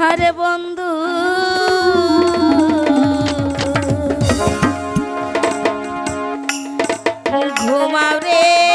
হারে বন্ধু। ঘুমাও রে।